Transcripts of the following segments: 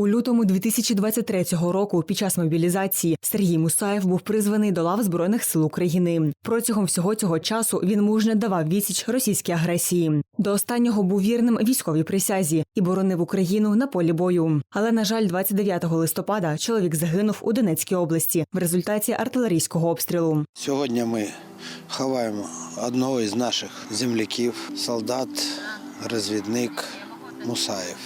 У лютому 2023 року під час мобілізації Сергій Мусаєв був призваний до лав Збройних сил України. Протягом всього цього часу він мужньо давав відсіч російській агресії. До останнього був вірним військовій присязі і боронив Україну на полі бою. Але, на жаль, 29 листопада чоловік загинув у Донецькій області в результаті артилерійського обстрілу. Сьогодні ми ховаємо одного із наших земляків, солдат, розвідник Мусаєв.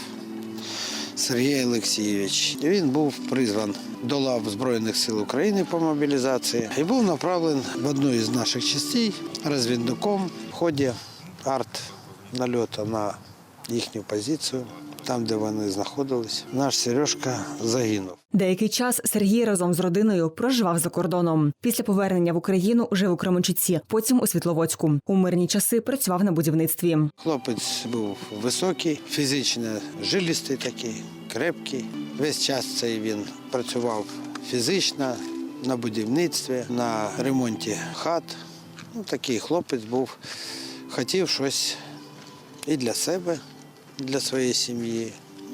Сергій Олексійович. Він був призван до лав Збройних сил України по мобілізації і був направлений в одну із наших частей розвідником в ході арт-нальоту на їхню позицію, там, де вони знаходились. Наш Сережка загинув. Деякий час Сергій разом з родиною проживав за кордоном. Після повернення в Україну жив у Кременчуці, потім у Світловодську. У мирні часи працював на будівництві. Хлопець був високий, фізично жилістий такий, крепкий. Весь час цей він працював фізично на будівництві, на ремонті хат. Ну, такий хлопець був, хотів щось і для себе, для своєї сім'ї,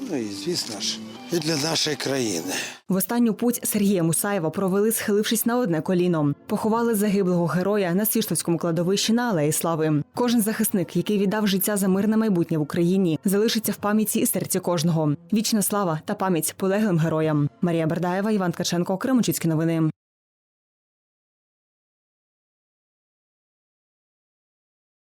ну і, звісно ж, і для нашої країни. В останню путь Сергія Мусаєва провели, схилившись на одне коліно. Поховали загиблого героя на Свіштовському кладовищі на Алеї Слави. Кожен захисник, який віддав життя за мирне майбутнє в Україні, залишиться в пам'яті і серці кожного. Вічна слава та пам'ять полеглим героям. Марія Бердаєва, Іван Ткаченко, Кременчуцькі новини.